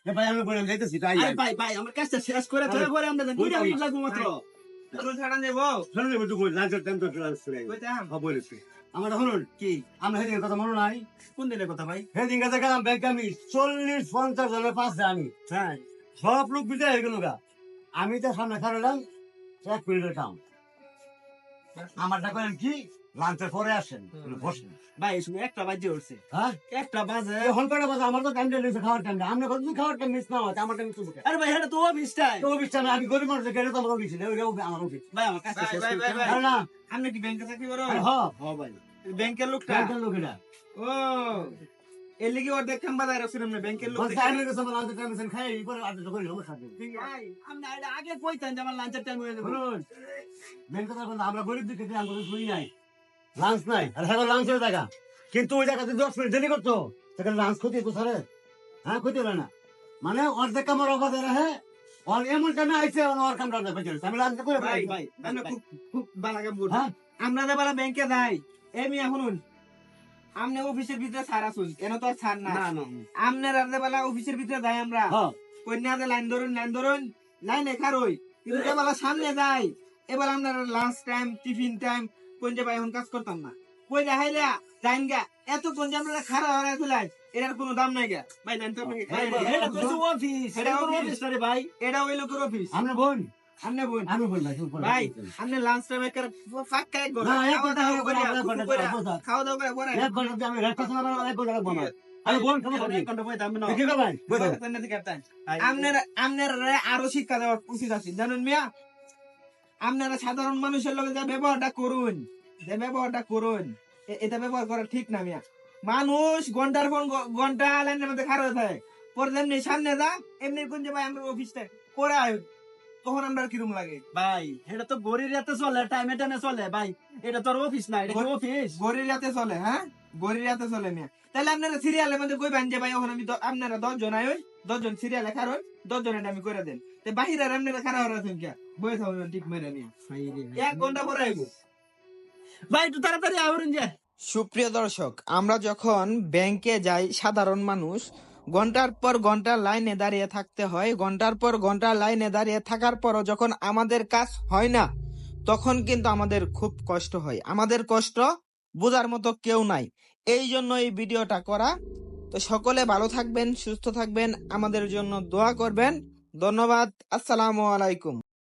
এ ভাই আমি বলে যাইতেছি তাই আরে ভাই ভাই আমার কাজটা শেষ করে আরে, তারপরে আমরা যাই দুইটা ওই, মিনিট লাগবে মাত্র তোর ছাড়া নেব শুনুন বন্ধু কই লাঞ্চের টাইম তো চলে আসছে কইতাম হ্যাঁ বলেছি আমার শুনুন কি? আমরা সেদিন কথা মনে নাই? কোন দিনের কথা ভাই? সেদিন কাছে গেলাম ব্যাংক আমি চল্লিশ পঞ্চাশ জনের পাশে আমি। হ্যাঁ। সব লোক বিদায় হয়ে গেল গা। আমি তো সামনে খারালাম এক মিনিটের কাম। আমারটা করেন কি? লাঞ্চের পরে আসেন বসেন। ভাই এই একটা বাজে উঠছে হ্যাঁ? একটা বাজে। এখন কটা বাজে? আমার তো টাইম দিয়েছে খাওয়ার টাইম আমরা কত খাওয়ার টাইম মিস না হয়? আমার টাইম তো আরে ভাই এটা তো অফিস টাইম তো অফিসটা না আমি গরিব মানুষের গেলে তো আমার অফিস আমার অফিস ভাই আমার কাজটা ভাই, ভাই, ভাই, না আপনি কি ব্যাংকে চাকরি করো? হ্যাঁ। হ্যাঁ ভাই। ব্যাংকের লোকটা? ব্যাংকের লোকেরা ও। এর লিগে না ব্যাংকের লোক গেছে টাইম আছে খাই করে করে লোক খাবে আগে কইতেন যে আমার লাঞ্চের টাইম হয়ে যাবে। শুনুন আমরা গরিব দিকে আমাদের নাই। লাঞ্চ নাই। আর হ্যাঁ লাঞ্চ হয়ে থাকা কিন্তু ওই জায়গাতে দশ মিনিট দেরি করতো। সেখানে লাঞ্চ ক্ষতি হতো স্যারে। হ্যাঁ ক্ষতি হলো না। মানে অর্ধেক কামার অবাধ হ্যাঁ ওর এমন টাইমে আইসে ওর কামটা বেঁচে গেছে। আমি লাঞ্চ করে ভাই ভাই আমরা খুব খুব বালা কাম করি হ্যাঁ? আমরা যে বালা ব্যাংকে যাই এমি শুনুন। আমনে অফিসের ভিতরে ছাড় আসুন কেন তো আর ছাড় না না না। আমনে রাতে বেলা অফিসের ভিতরে যাই আমরা। হ্যাঁ। কন্যাতে লাইন ধরুন লাইন ধরুন। লাইনে খারই কিন্তু এবেলা সামনে যাই এবার আমরা লাঞ্চ টাইম টিফিন টাইম কোন যে ভাই এখন কাজ করতাম না। কই না হাইলে যাইন গা। এত কোন আমরা খারাপ হয়ে তুলাই এটার কোনো দাম নাই গা। ভাই লাইন তো এটা অফিস এটা এটা অফিস অফিস রে ভাই। এটা ওই লোকের অফিস আমরা বোন? আমনে বোন। আমি বোন ভাই ভাই আপনি লাঞ্চ টাইম এর ফাঁকা এক ঘণ্টা। এক খাওয়া দাওয়া এক করে ঘণ্টা, এক ঘণ্টা, করে, এক ঘণ্টা। খাওয়া দাওয়া করে পরে এক ঘণ্টা আমি রেড কথা বলব, এক ঘণ্টা রাখব না। আমি বোন কেমন করবি? এক ঘণ্টা বইতে না কি করবেন? বই দাও। আপনারা আপনারা আরও শিক্ষা দেওয়া উচিত আছে। জানেন মিয়া? আপনারা সাধারণ মানুষের লোক যে ব্যবহারটা করুন যে ব্যবহারটা করুন এটা ব্যবহার করা ঠিক না মিয়া। মানুষ ঘণ্টার ঘ- ঘণ্টা লাইনের মধ্যে খারাপ থাকে। পরে যেমনি সামনে যা এমনি কোন যে ভাই আমরা অফিসটা করে আয় তখন আমরা কিরম লাগে? ভাই এটা তো গরির রাতে চলে টাইমে টাইমে চলে। ভাই এটা তোর অফিস না এটা অফিস গরির রাতে চলে হ্যাঁ? গরির রাতে চলে মিয়া। তাহলে আপনারা সিরিয়ালের মধ্যে কইবেন যে ভাই এখন আমি আপনারা দশ জন আয় দশ জন সিরিয়ালে খারণ দশ জনের আমি করে দেন। তো বাহিরে আপনারা খারাপ হওয়ার কে? বয়ে থাকবেন ঠিক মেরে নিয়ে। এক ঘণ্টা পরে আইব। ভাই, একটু তাড়াতাড়ি আবরণ যে সুপ্রিয় দর্শক, আমরা যখন ব্যাংকে যাই, সাধারণ মানুষ, ঘণ্টার পর ঘণ্টা লাইনে দাঁড়িয়ে থাকতে হয়। ঘণ্টার পর ঘণ্টা লাইনে দাঁড়িয়ে থাকার পরও যখন আমাদের কাজ হয় না, তখন কিন্তু আমাদের খুব কষ্ট হয়। আমাদের কষ্ট বোঝার মতো কেউ নাই। এই জন্য এই ভিডিওটা করা তো সকলে ভালো থাকবেন সুস্থ থাকবেন আমাদের জন্য দোয়া করবেন। ধন্যবাদ আসসালামু আলাইকুম।